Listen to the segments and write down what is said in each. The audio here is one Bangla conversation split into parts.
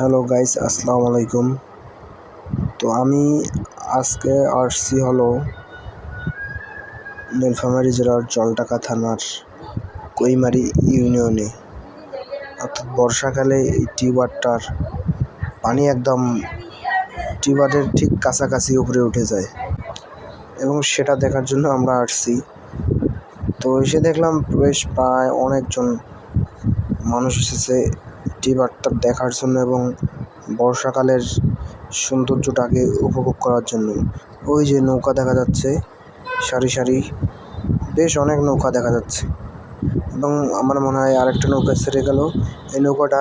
হ্যালো গাইস আসসালামু আলাইকুম তো আমি আজকে আসছি হলো নীলফামারী জেলার জলঢাকা থানার কৈমারি ইউনিয়নে। অর্থাৎ বর্ষাকালে এই টিউবারটার পানি একদম টিউবারের ঠিক কাছাকাছি উপরে উঠে যায় এবং সেটা দেখার জন্য আমরা আসছি। তো এসে দেখলাম বেশ প্রায় অনেকজন মানুষ এসেছে টিউবারটা দেখার জন্য এবং বর্ষাকালের সৌন্দর্যটাকে উপভোগ করার জন্য। ওই যে নৌকা দেখা যাচ্ছে, সারি সারি, বেশ অনেক নৌকা দেখা যাচ্ছে। এবং আমার মনে হয় আরেকটা নৌকা ছেড়ে গেল, এই নৌকাটা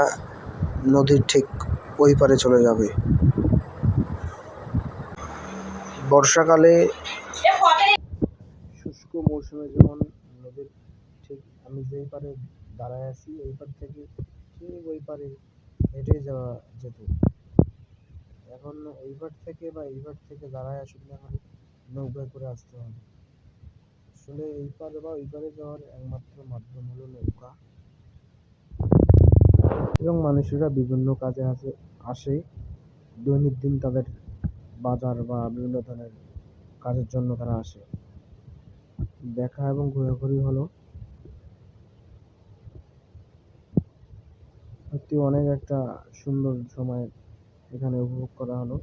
নদীর ঠিক ওই পারে চলে যাবে। বর্ষাকালে শুষ্ক মৌসুমে যেমন নদীর ঠিক আমি যেই পারে দাঁড়ায় আছি, এই পার থেকে ঠিক ওই পারে? হেঁটে যাওয়া যেত। এখন ওই পার থেকে বা এই পার থেকে দাঁড়ায় আসলে এখন নৌকায় করে আসতে হবে। আসলে এই পারে বা ওই পারে যাওয়ার একমাত্র মাধ্যম হলো নৌকা। এবং মানুষেরা বিভিন্ন কাজে আসে আসে। দৈনন্দিন তাদের বাজার বা বিভিন্ন ধরনের কাজের জন্য তারা আসে। দেখা এবং ঘোরাঘুরি হলো। সত্যি অনেক একটা সুন্দর সময় এখানে উপভোগ করা হলো।